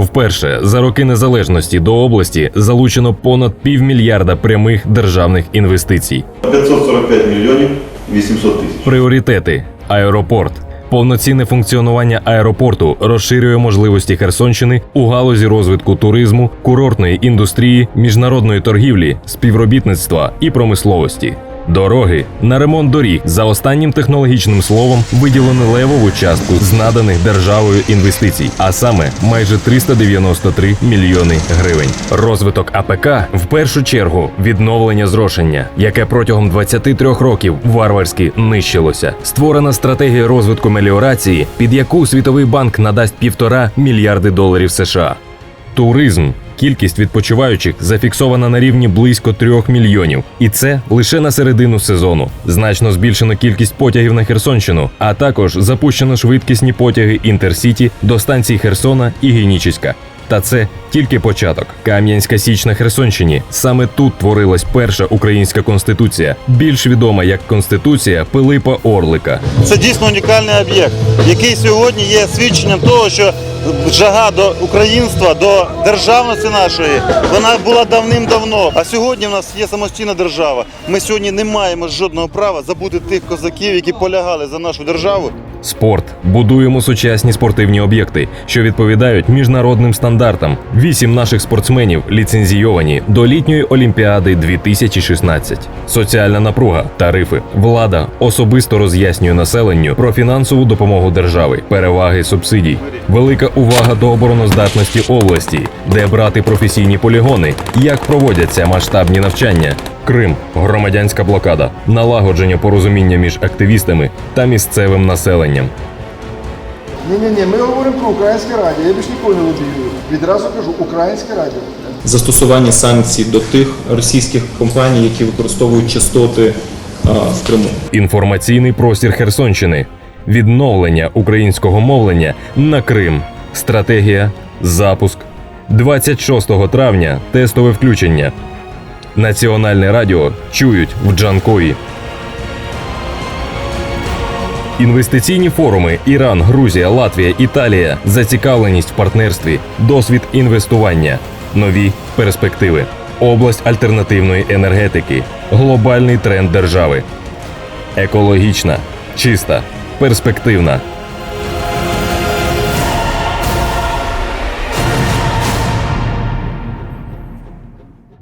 Вперше за роки незалежності до області залучено понад півмільярда прямих державних інвестицій. 545 мільйонів 800 тисяч. Пріоритети аеропорт. Повноцінне функціонування аеропорту розширює можливості Херсонщини у галузі розвитку туризму, курортної індустрії, міжнародної торгівлі, співробітництва і промисловості. Дороги на ремонт доріг за останнім технологічним словом виділено левову частку з наданих державою інвестицій, а саме майже 393 мільйони гривень. Розвиток АПК в першу чергу відновлення зрошення, яке протягом 23 років варварськи нищилося. Створена стратегія розвитку меліорації, під яку Світовий банк надасть півтора мільярди доларів США. Туризм. Кількість відпочиваючих зафіксована на рівні близько трьох мільйонів, і це лише на середину сезону. Значно збільшено кількість потягів на Херсонщину, а також запущено швидкісні потяги Інтерсіті до станцій Херсона і Генічеська. Та це тільки початок. Кам'янська Січ на Херсонщині. Саме тут творилась перша українська конституція, більш відома як Конституція Пилипа Орлика. Це дійсно унікальний об'єкт, який сьогодні є свідченням того, що жага до українства, до державності нашої, вона була давним-давно. А сьогодні в нас є самостійна держава. Ми сьогодні не маємо жодного права забути тих козаків, які полягали за нашу державу. Спорт будуємо сучасні спортивні об'єкти, що відповідають міжнародним стандартам. Вісім наших спортсменів ліцензійовані до літньої олімпіади 2016. Соціальна напруга, тарифи, влада особисто роз'яснює населенню про фінансову допомогу держави, переваги субсидій. Велика увага до обороноздатності області, де брати професійні полігони, як проводяться масштабні навчання. Крим, громадянська блокада, налагодження порозуміння між активістами та місцевим населенням. Ні, ні, ні, ми говоримо про українське радіо. Я більш ніколи не лобію. Відразу кажу, українське радіо. застосування санкцій до тих російських компаній, які використовують частоти а, в Криму. Інформаційний простір Херсонщини, відновлення українського мовлення на Крим, стратегія, запуск. 26 травня тестове включення. Національне радіо чують в Джанкої. Інвестиційні форуми Іран, Грузія, Латвія, Італія, зацікавленість в партнерстві, досвід інвестування, нові перспективи, область альтернативної енергетики, глобальний тренд держави, екологічна, чиста, перспективна,